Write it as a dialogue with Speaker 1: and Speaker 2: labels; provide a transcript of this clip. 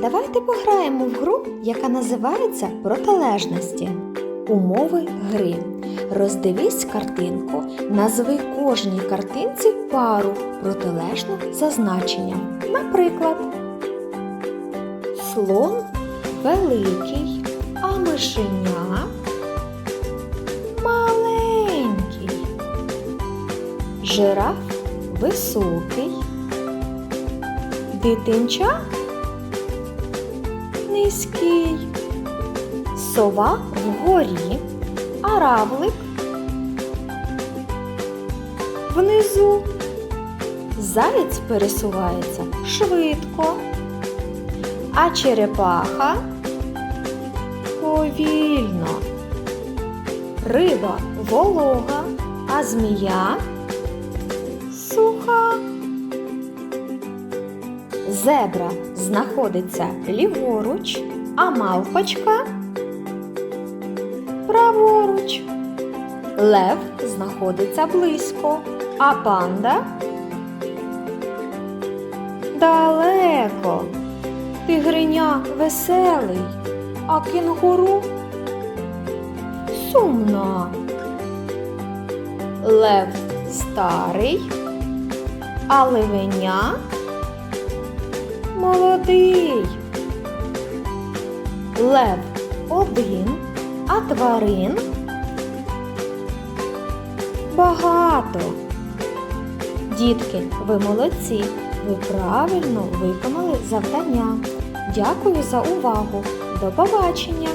Speaker 1: давайте пограємо в гру, яка називається Протилежності. Умови гри. Роздивись картинку, назви кожній картинці пару протилежну за значенням. Наприклад, слон великий, а мишеня маленький. Жираф високий. Дитинча низький. Сова вгорі, а равлик внизу. Заєць пересувається швидко, а черепаха повільно. Риба волога, а змія Зебра знаходиться ліворуч, а мавпочка праворуч. Лев знаходиться близько, а панда далеко. Тигриня веселий, а кінгуру сумна. Лев старий, а левеня молодий. Лев один, а тварин багато. Дітки, ви молодці. Ви правильно виконали завдання. Дякую за увагу. До побачення!